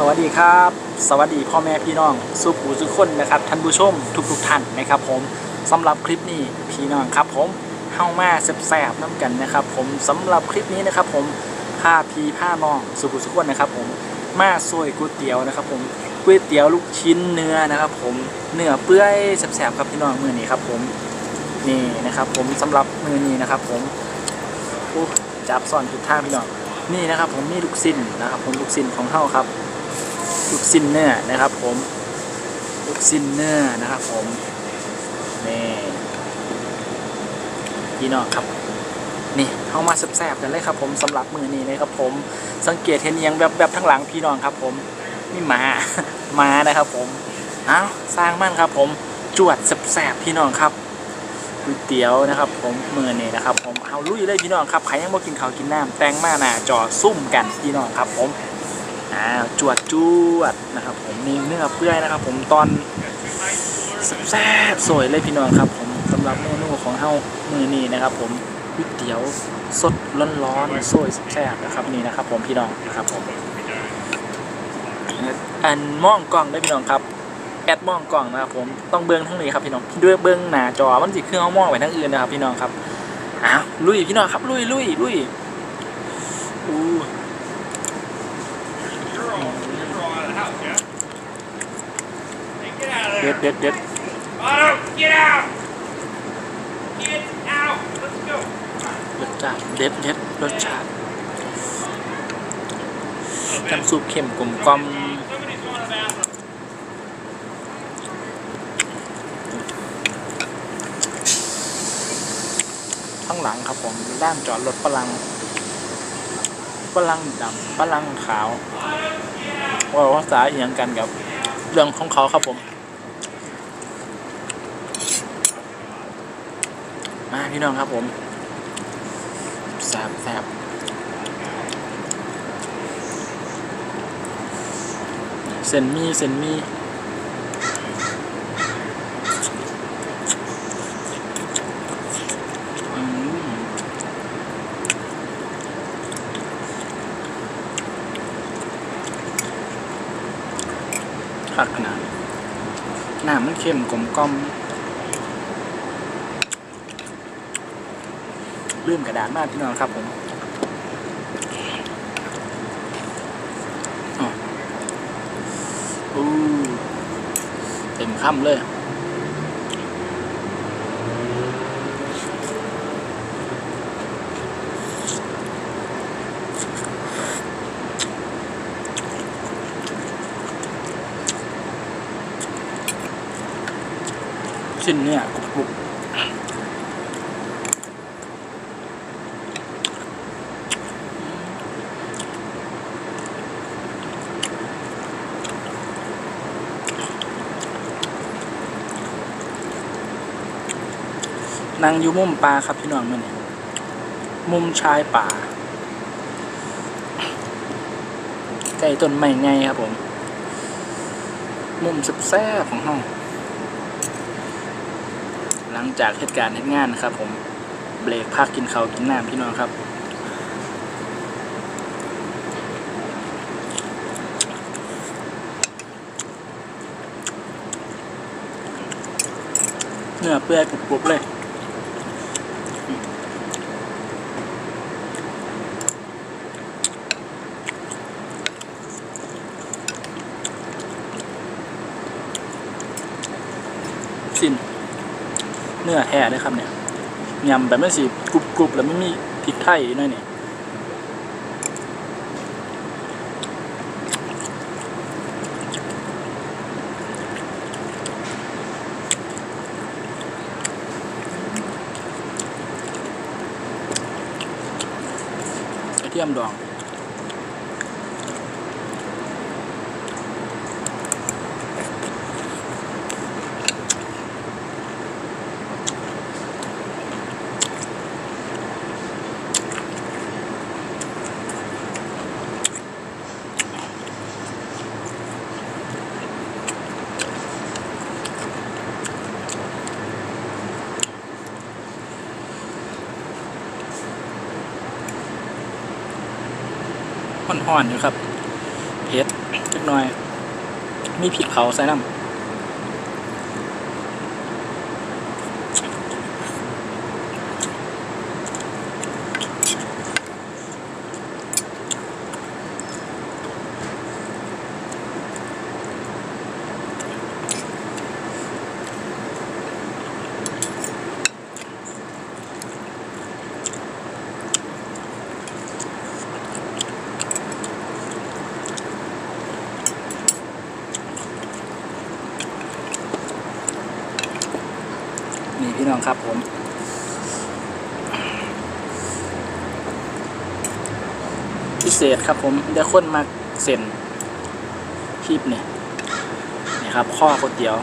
สวัสดีครับ สวัสดีพ่อแม่พี่น้องสุขูทุคนนะครับท่านผู้ชมทุกๆท่านนะครับผมสำหรับคลิปนี้พี่น้องครับผมเข้ามาแสบๆน้ำกันนะครับ ผมสำหรับคลิปนี้นะครับ ผมพาพี่พาน้องสุขูทุกคนนะครับ ผมมาซวยก๋วยเตี๋ยวนะครับ ผมก๋วยเตี๋ยวลูกชิ้นเนื้อนะครับ ผมเนื้อเปื่อยแสบๆครับพี่น้องมือนี้ครับ ผมนี่นะครับ ผมสำหรับมือนี้นะครับ ผมจับซ่อนทุกท่าพี่น้องนี่นะครับผมนี่ลูกสิ้นนะครับผมลูกสิ้นของเฮาครับ ลูกสิ้นเนื้อนะครับผมลูกสิ้นเนื้อนะครับผมนี่พี่น้องครับนี่เข้ามาแซ่บๆกันเลยครับ ผมสำหรับมือนี้นะครับผมสังเกตเห็นเอียงแบบแบบทั้งหลังพี่น้องครับ ผมนี่มามานะครับ ผมเอาสร้างมั่นครับ ผมจวดแซ่บๆพี่น้องครับก๋วยเตี๋ยวนะครับ ผมมือนี้นะครับ ผมเอาลุยเลยพี่น้องครับใครยังบ่กินข้าวกินน้ำแตงมาหน้าจอซุ่มกันพี่น้องครับ ผม อ่าจวดจวดนะครับผมมีเนื้อเปื่อยนะครับ ผมตอนแซ่บสวยเลยพี่น้องครับ ผมสำหรับเมนูของเฮามือนี้นะครับ ผมก๋วยเตี๋ยวสดร้อนๆสวยแซ่บนะครับนี่นะครับ ผมพี่น้องนะครับผมอันมองกล้องได้พี่น้องครับแอดมองกล้องนะครับผมต้องเบิ้งทั้งนี้ครับพี่น้องด้วยเบิ้งหน้าจอมันสิเครื่องเอามองไปทั้งอื่นนะครับพี่น้องครับอ้าวลุยพี่น้องครับลุยลุยลุยอู้ เด็ there. ดเด็ดเด็ด Otto, get out! Get out! Let's go. รสชาติเด็ดเด็ดรสชาติน้ำซุปเค็มกลมกล่อม Somebody's going to the bathroom. ข้างหลังครับผมด้านจอดรถฝรั่งฝรั่งดำฝรั่งขาว ว่าภาษาเอียงกันกับ เรื่องของเขาครับผม มา พี่น้องครับผมแซบแซบเส้นมีเส้นมีอืมคักขนาดน้ำมันเข้มกลมกล่อมลืมกระดาษมากพี่น้องครับผมอู้เต็มคำเลยชิ้นเนี่ย นั่งอยู่มุมปลาครับพี่น้องมื่อนี้มุมชายป่าใกล้ต้นไม้ไงครับผม มุมแซ่บของห้อง หลังจากเหตุการณ์เหตุงานนะครับ ผมเบรกพักกินข้าวกินน้ำพี่น้องครับเนื้อเปื่อยกรุบๆเลย สิ้น เนื้อแท้เลยครับเนี่ยยำแบบไม่สิกรุบกรุบๆแล้วไม่มีพริกไทยหน่อยเนี่ยเทียมดอง อ่อนอยู่ครับเผ็ดจักหน่อย มีพริกเผาใส่น้ำ องครับผมพิเศษครับผมเดี๋ยวคนมาเซ็นคลิปนี่นี่ครับข้อก๋วยเตี๋ยว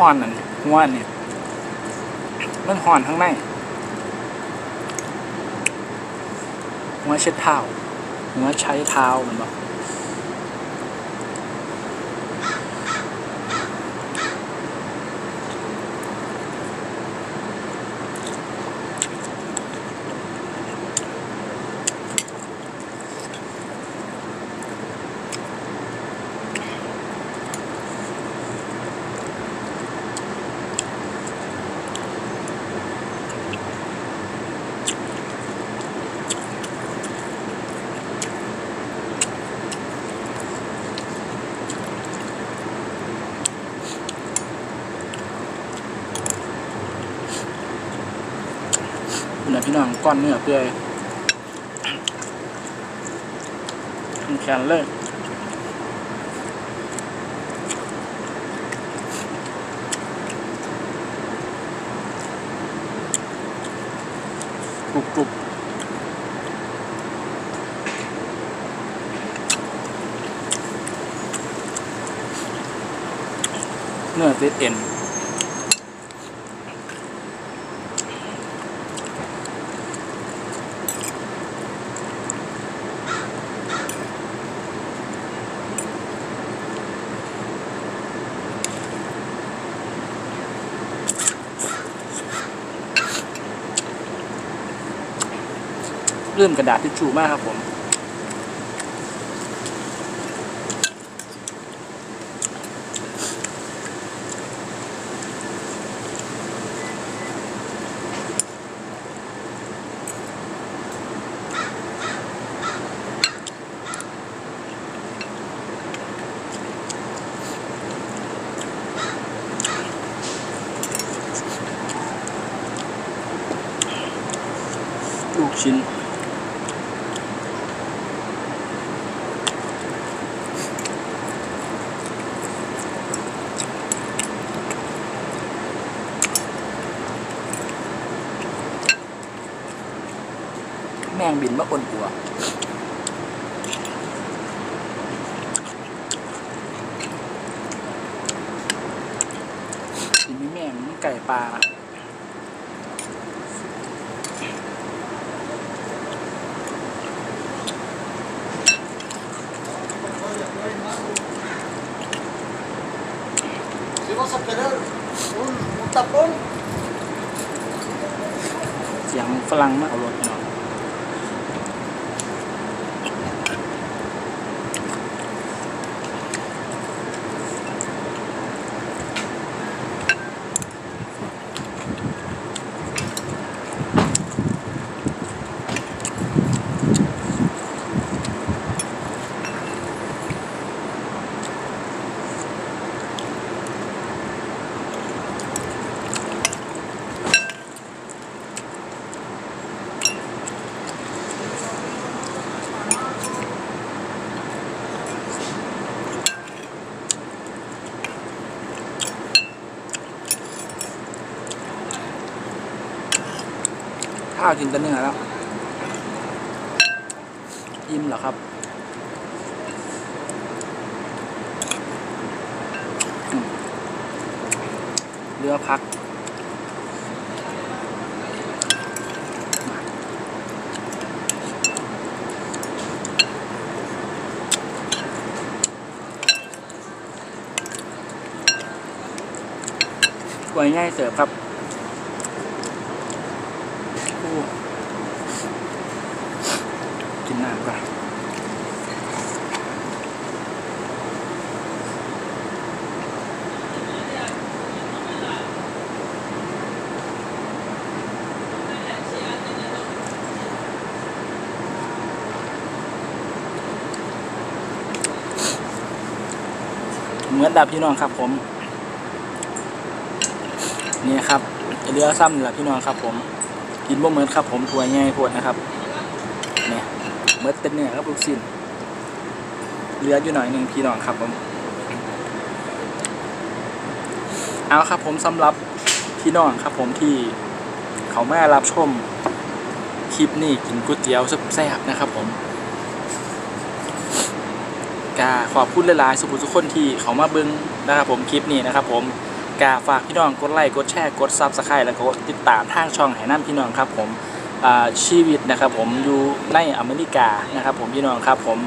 ห่อนนั่นหัวนี่มันห่อนข้างในหัวเช็ดเท้าหัวใช้เท้าแมันบอก ก้อนเนื้อเปื่อยแข็งเลยกรุบกรุบเนื้อติดเอ็น เริ่มกระดาษทิชชู่มากครับผมลูกชิ้น แมงบินมาอนหัวกินไม่แม่งไก่ปลาเสียงฝรั่งมากเอารถ ข้าวกินแต่เนื้อแล้วอิ่มเหรอครับเรือพักกวยง่ายเสิร์ฟครับโอ้กินน้ำก่อน เหมือนดับพี่น้องครับผม นี่ครับเรือซ้ำนี่แหละพี่น้องครับ ผม กินบ่เหมือนครับ ผมถั่วง่ายโพดนะครับเนี่ยเมื่อเต็มเนี่ยครับลูกสิ้นเหลืออยู่หน่อยหนึ่งพี่น้องครับผมเอาครับ ผมสำหรับพี่น้องครับ ผมที่เขามารับชมคลิปนี้กินก๋วยเตี๋ยวแซ่บนะครับ ผม กาขอบคุณหลายๆ สุภุทุกคนที่เขามาเบิ้งนะครับผมคลิปนี้นะครับผมกาฝากพี่น้องกดไลค์กดแชร์กดซับสไครต์แล้วก็กดติดตามทางช่องไหน้ำพี่น้องครับผมชีวิตนะครับผมอยู่ในอเมริกานะครับผมพี่น้องครับผม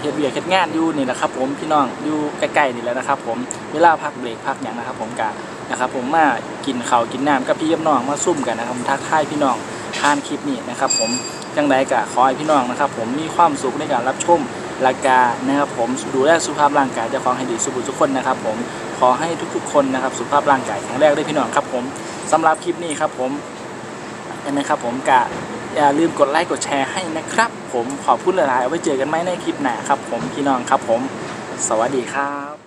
เฮ็ดเวียกเฮ็ดงานอยู่นี่แหละครับผมพี่น้องอยู่ใกล้ๆนี่แหละนะครับผมเวลาพักเบรกพักอย่างนะครับผมกานะครับผมมากินข้าวกินน้ำกับพี่กับน้องมาซุ่มกันนะครับทักทายพี่น้องผ่านคลิปนี้นะครับผมจังใดกะขอให้พี่น้องนะครับผมมีความสุขในการรับชม รายการนะครับผมดูแลสุขภาพร่างกายเจะของให้ดีสุขทุกคนนะครับผมขอให้ทุกๆ คนนะครับสุขภาพร่างกายแข็งแรงด้วยพี่น้องครับผมสำหรับคลิปนี้ครับผมนะครับผมกะอย่าลืมกดไลค์กดแชร์ให้นะครับ ผมขอพูดหลายๆเอาไว้เจอกันไหมในคลิปหน้าครับ ผมพี่น้องครับผม สวัสดีครับ